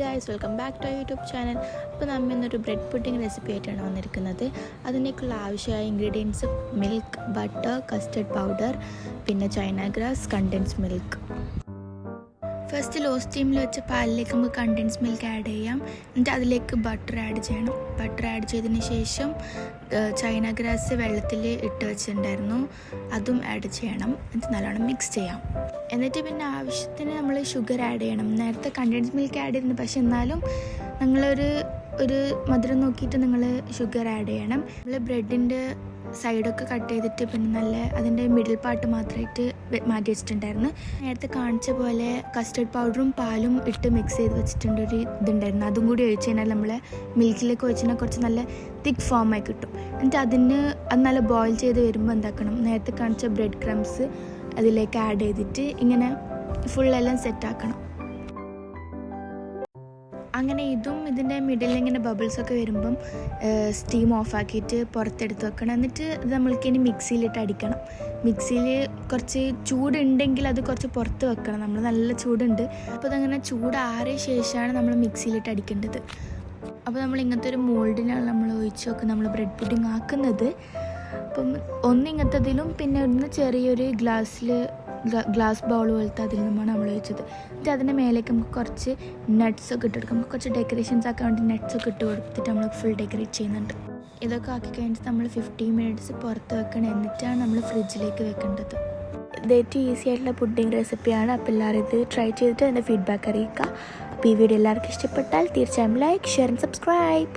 Guys welcome back to YouTube channel അപ്പോൾ നമ്മൾ ഇന്നൊരു ബ്രെഡ് പുഡിംഗ് റെസിപ്പി ആയിട്ടാണ് വന്നിരിക്കുന്നത്. അതിനേക്കുള്ള ആവശ്യമായ ingredients milk butter custard powder പിന്നെ China grass condensed milk first low സ്റ്റീമിൽ വെച്ച പാലിലേക്ക് നമുക്ക് കണ്ടൻസ് മിൽക്ക് ആഡ് ചെയ്യാം. എന്നിട്ട് അതിലേക്ക് ബട്ടർ ആഡ് ചെയ്യണം. ബട്ടർ ആഡ് ചെയ്തതിന് ശേഷം ചൈന ഗ്രാസ് വെള്ളത്തിൽ ഇട്ട് വെച്ചിട്ടുണ്ടായിരുന്നു. അതും ആഡ് ചെയ്യണം. എന്നിട്ട് നല്ലോണം മിക്സ് ചെയ്യാം. എന്നിട്ട് പിന്നെ ആവശ്യത്തിന് നമ്മൾ ഷുഗർ ആഡ് ചെയ്യണം. നേരത്തെ കണ്ടൻസ് മിൽക്ക് ആഡ് ചെയ്തിരുന്നു. പക്ഷെ എന്നാലും നിങ്ങളൊരു ഒരു മധുരം നോക്കിയിട്ട് നിങ്ങൾ ഷുഗർ ആഡ് ചെയ്യണം. നമ്മൾ ബ്രെഡിന്റെ സൈഡൊക്കെ കട്ട് ചെയ്തിട്ട് പിന്നെ നല്ല അതിന്റെ മിഡിൽ പാർട്ട് മാത്രമായിട്ട് മാറ്റി വെച്ചിട്ടുണ്ടായിരുന്നു. നേരത്തെ കാണിച്ച പോലെ കസ്റ്റർഡ് പൗഡറും പാലും ഇട്ട് മിക്സ് ചെയ്ത് വെച്ചിട്ടുണ്ട് ഒരു ഇതുണ്ടായിരുന്നു. അതും കൂടി ഒഴിച്ച് കഴിഞ്ഞാൽ നമ്മൾ മിൽക്കിലേക്ക് ഒഴിച്ച് കഴിഞ്ഞാൽ കുറച്ച് നല്ല തിക്ക് ഫോമായി കിട്ടും. എന്നിട്ട് അതിന് അത് നല്ല ബോയിൽ ചെയ്ത് വരുമ്പോൾ എന്താക്കണം? നേരത്തെ കാണിച്ച ബ്രെഡ് ക്രംസ് അതിലേക്ക് ആഡ് ചെയ്തിട്ട് ഇങ്ങനെ ഫുള്ളെല്ലാം സെറ്റാക്കണം അങ്ങനെ ഇതും ഇതിന്റെ മിഡിൽ ഇങ്ങനെ ബബിൾസ് ഒക്കെ വരുമ്പം സ്റ്റീം ഓഫ് ആക്കിയിട്ട് പുറത്തെടുത്ത് വെക്കണം. എന്നിട്ട് ഇത് നമ്മൾക്ക് ഇനി മിക്സിയിലിട്ട് അടിക്കണം. മിക്സിയിൽ കുറച്ച് ചൂടുണ്ടെങ്കിൽ അത് കുറച്ച് പുറത്ത് വെക്കണം. നമ്മൾ നല്ല ചൂടുണ്ട്. അപ്പോൾ അതങ്ങനെ ചൂടാറിയ ശേഷമാണ് നമ്മൾ മിക്സിയിലിട്ട് അടിക്കേണ്ടത്. അപ്പോൾ നമ്മൾ ഇങ്ങനത്തെ ഒരു മോൾഡിനാണ് നമ്മൾ ഒഴിച്ച് വെക്കുക നമ്മൾ ബ്രെഡ് പുഡിംഗ് ആക്കുന്നത്. അപ്പം ഒന്നിങ്ങത്തതിലും പിന്നെ ഒന്ന് ചെറിയൊരു ഗ്ലാസ്സിൽ ഗ്ലാസ് ബൗൾ പോലത്തെ അതിൽ നിന്നുമാണ് നമ്മൾ വെച്ചത് എന്നിട്ട് അതിന്റെ മേലേക്ക് നമുക്ക് കുറച്ച് നട്ട്സ് ഒക്കെ ഇട്ട് കൊടുക്കാം. കുറച്ച് ഡെക്കറേഷൻസ് ആക്കാൻ വേണ്ടി നട്ട്സ് ഒക്കെ ഇട്ട് കൊടുത്തിട്ട് നമ്മൾ ഫുൾ ഡെക്കറേറ്റ് ചെയ്യുന്നുണ്ട്. ഇതൊക്കെ ആക്കി കഴിഞ്ഞിട്ട് നമ്മൾ ഫിഫ്റ്റീൻ മിനിറ്റ്സ് പുറത്ത് വെക്കണം. എന്നിട്ടാണ് നമ്മൾ ഫ്രിഡ്ജിലേക്ക് വെക്കേണ്ടത്. ഇത് ഏറ്റവും ഈസി ആയിട്ടുള്ള പുഡിംഗ് റെസിപ്പിയാണ് അപ്പോൾ എല്ലാവരും ഇത് ട്രൈ ചെയ്തിട്ട് അതിന്റെ ഫീഡ്ബാക്ക് അറിയിക്കുക. അപ്പോൾ ഈ വീഡിയോ എല്ലാവർക്കും ഇഷ്ടപ്പെട്ടാൽ തീർച്ചയായും ലൈക്ക് ഷെയർ ആൻഡ് സബ്സ്ക്രൈബ്